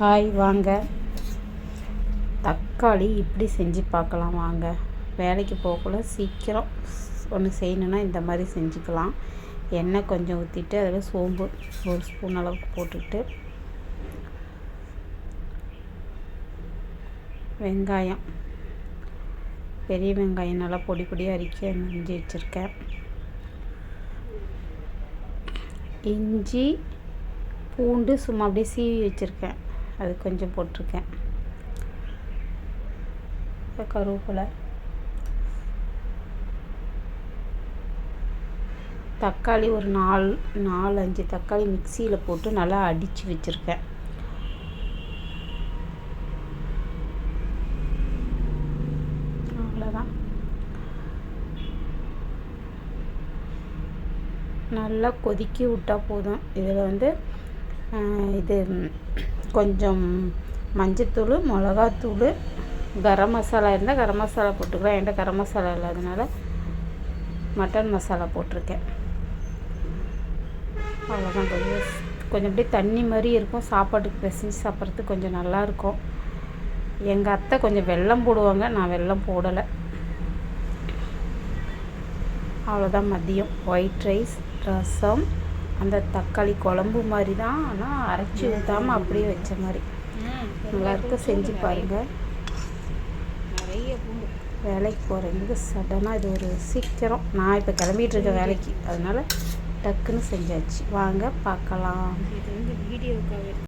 Hi வாங்க. தக்காளி இப்படி செஞ்சு பார்க்கலாம் வாங்க. வேலைக்கு போகக்குள்ள சீக்கிரம் ஒன்று செய்யணுன்னா இந்த மாதிரி செஞ்சுக்கலாம். எண்ணெய் கொஞ்சம் ஊற்றிட்டு அதில் சோம்பு ஒரு ஸ்பூன் அளவுக்கு போட்டுக்கிட்டு வெங்காயம். பெரிய வெங்காயம் நல்லா பொடி பொடியாக அரிக்க அரிஞ்சு வச்சுருக்கேன். இஞ்சி பூண்டு சும்மா அப்படியே சீவி வச்சுருக்கேன். அது கொஞ்சம் போட்டிருக்கேன். கருவேப்பிலை. தக்காளி ஒரு நாலு நாலு அஞ்சு தக்காளி மிக்சியில் போட்டு நல்லா அடித்து வச்சுருக்கேன். அவ்வளோதான் நல்லா கொதிக்க விட்டால் போதும். இதில் வந்து இது கொஞ்சம் மஞ்சத்தூள் மிளகாத்தூள் கரம் மசாலா இருந்தால் கரம் மசாலா போட்டுக்கலாம். என்கிட்ட கரம் மசாலா இல்லாதனால மட்டன் மசாலா போட்டிருக்கேன். அவ்வளோதான் கொஞ்சம் கொஞ்சம் அப்படியே தண்ணி மாதிரி இருக்கும். சாப்பாட்டுக்கு பிசைஞ்சு சாப்பிட்றதுக்கு கொஞ்சம் நல்லாயிருக்கும் எங்கள் அத்தை கொஞ்சம் வெல்லம் போடுவாங்க. நான் வெல்லம் போடலை. அவ்வளோதான் மதியம். ஒயிட் ரைஸ் ரசம் அந்த தக்காளி குழம்பு மாதிரி தான். ஆனால் அரைச்சி ஊற்றாமல் அப்படியே வச்ச மாதிரி. நல்லாயிருக்கும் செஞ்சு பாருங்கள் நிறைய பூண்டு வேலைக்கு போகிறவங்களுக்கு சடனாக இது ஒரு சீக்கிரம். நான் இப்போ கிளம்பிட்டு இருக்கேன் வேலைக்கு. அதனால் டக்குன்னு செஞ்சாச்சு. வாங்க பார்க்கலாம். இது வந்து வீடியோக்காக